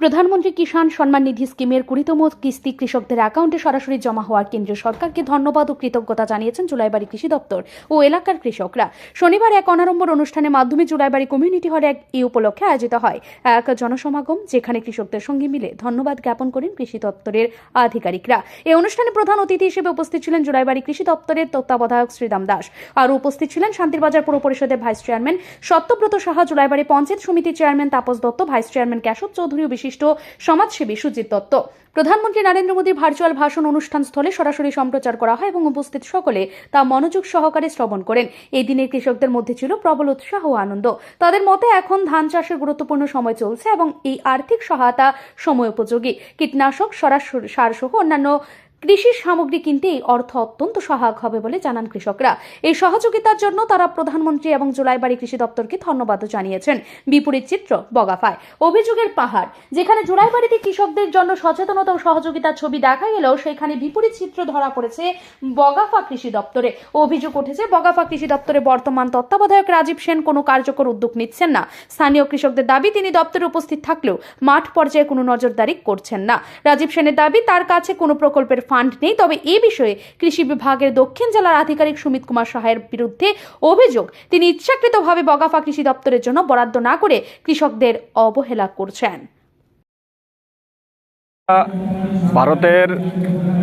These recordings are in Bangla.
প্রধানমন্ত্রী কিষাণ সম্মান নিধি স্কিমের কুড়িতম কিস্তি কৃষকদের অ্যাকাউন্টে সরাসরি জমা হওয়ার কেন্দ্রীয় সরকারকে ধন্যবাদ ও কৃতজ্ঞতা জানিয়েছেন জুলাইবাড়ি কৃষি দপ্তর ও এলাকার কৃষকরা। শনিবার এক অনারম্বর অনুষ্ঠানের মাধ্যমে জুলাইবাড়ি কমিউনিটি হলে এক এই উপলক্ষে আয়োজিত হয়। এক জনসমাগম যেখানে কৃষকদের সঙ্গে মিলে ধন্যবাদ জ্ঞাপন করেন কৃষি দপ্তরের আধিকারিকরা। এই অনুষ্ঠানে প্রধান অতিথি হিসেবে উপস্থিত ছিলেন জুলাইবাড়ি কৃষি দপ্তরের তত্ত্বাবধায়ক শ্রীরাম দাস। আর উপস্থিত ছিলেন শান্তিরবাজার পুর পরিষদের ভাইস চেয়ারম্যান সত্যব্রত সাহা, জুলাইবাড়ি পঞ্চায়েত সমিতির chairman Tapas Datta, vice chairman Keshab Chowdhury ও বিশিষ্ট সমাজসেবী সুজিত দত্ত। প্রধানমন্ত্রী নরেন্দ্র মোদীর ভার্চুয়াল ভাষণ অনুষ্ঠান স্থলে সরাসরি সম্প্রচার করা হয় এবং উপস্থিত সকলে তা মনোযোগ সহকারে শ্রবণ করেন। এই দিনের কৃষকদের মধ্যে ছিল প্রবল উৎসাহ ও আনন্দ। তাদের মতে এখন ধান চাষের গুরুত্বপূর্ণ সময় চলছে এবং এই আর্থিক সহায়তা সময় উপযোগী কীটনাশক, সরাসরি সার সহ অন্যান্য কৃষি সামগ্রী কিনতে এই অর্থ অত্যন্ত সহায়ক হবে বলে জানান কৃষকরা। এই সহযোগিতার জন্য তারা প্রধানমন্ত্রী এবং জুলাইবাড়ি কৃষি দপ্তরকে ধন্যবাদও জানিয়েছেন। বিপরীত চিত্র, বগাফায়। অভিযোগের পাহাড়, যেখানে জুলাইবাড়িতে কৃষকদের জন্য সচেতনতা ও সহযোগিতার ছবি দেখা গেলেও সেখানে বিপরীত চিত্র ধরা পড়েছে বগাফা কৃষি দপ্তরে। অভিযোগ উঠেছে, বগাফা কৃষি দপ্তরে বর্তমান তত্ত্বাবধায়ক রাজীব সেন কোনো কার্যকর উদ্যোগ নিচ্ছেন না। স্থানীয় কৃষকদের দাবি, তিনি দপ্তরে উপস্থিত থাকলেও মাঠ পর্যায়ে কোনো নজরদারি করছেন না। রাজীব সেনের দাবি, তার কাছে কোনো প্রকল্পের ফান্ড নেই। তবে এ বিষয়ে কৃষি বিভাগের দক্ষিণ জেলার আধিকারিক সুমিত কুমার সাহায়ের বিরুদ্ধে অভিযোগ। তিনি ইচ্ছাকৃতভাবে বগাফা কৃষি দপ্তরের জন্য বরাদ্দ না করে কৃষকদের অবহেলা করছেন। ভারতের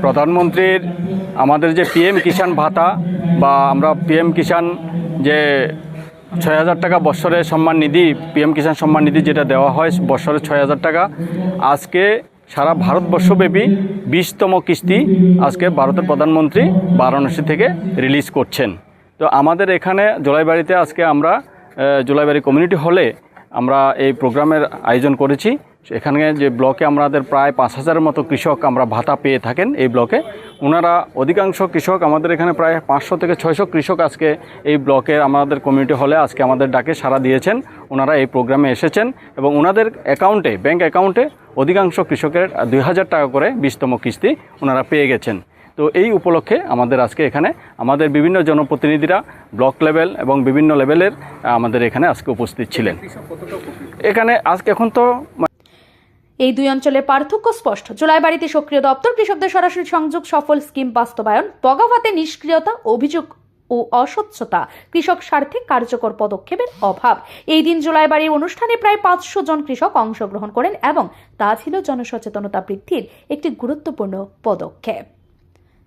প্রধানমন্ত্রীর আমাদের যে পিএম কিষাণ ভাতা বা আমরা পিএম কিষাণ যে ছয় হাজার টাকা বৎসরের সম্মান নিধি, পিএম কিষাণ সম্মান নিধি যেটা দেওয়া হয় বৎসরে ছয় হাজার টাকা, আজকে সারা ভারতবর্ষব্যাপী বিশতম কিস্তি আজকে ভারতের প্রধানমন্ত্রী বারাণসী থেকে রিলিজ করছেন। তো আমাদের এখানে জোলাইবাড়িতে আজকে আমরা জোলাইবাড়ি কমিউনিটি হলে আমরা এই প্রোগ্রামের আয়োজন করেছি। এখানে যে ব্লকে আমাদের প্রায় পাঁচ হাজারের মতো কৃষক আমরা ভাতা পেয়ে থাকেন এই ব্লকে। ওনারা অধিকাংশ কৃষক, আমাদের এখানে প্রায় পাঁচশো থেকে ছয়শো কৃষক আজকে এই ব্লকের আমাদের কমিউনিটি হলে আজকে আমাদের ডাকে সাড়া দিয়েছেন। ওনারা এই প্রোগ্রামে এসেছেন এবং ওনাদের অ্যাকাউন্টে ব্যাংক অ্যাকাউন্টে অধিকাংশ কৃষকের দুই হাজার টাকা করে বিশতম কিস্তি ওনারা পেয়ে গেছেন। তো এই উপলক্ষে আমাদের আজকে এখানে আমাদের বিভিন্ন জনপ্রতিনিধিরা, ব্লক লেভেল এবং বিভিন্ন লেভেলের আমাদের এখানে আজকে উপস্থিত ছিলেন। এখানে আজকে এখন তো এই দুই অঞ্চলের পার্থক্য স্পষ্ট। জুলাইবাড়িতে সক্রিয় দপ্তর, কৃষকদের সরাসরি সংযোগ, সফল স্কিম বাস্তবায়ন, বগাভাতে নিষ্ক্রিয়তা, অভিযোগ ও অস্বচ্ছতা, কৃষক স্বার্থে কার্যকর পদক্ষেপের অভাব। এই দিন জুলাইবাড়ির অনুষ্ঠানে প্রায় পাঁচশো জন কৃষক অংশগ্রহণ করেন এবং তা ছিল জনসচেতনতা বৃদ্ধির একটি গুরুত্বপূর্ণ পদক্ষেপ।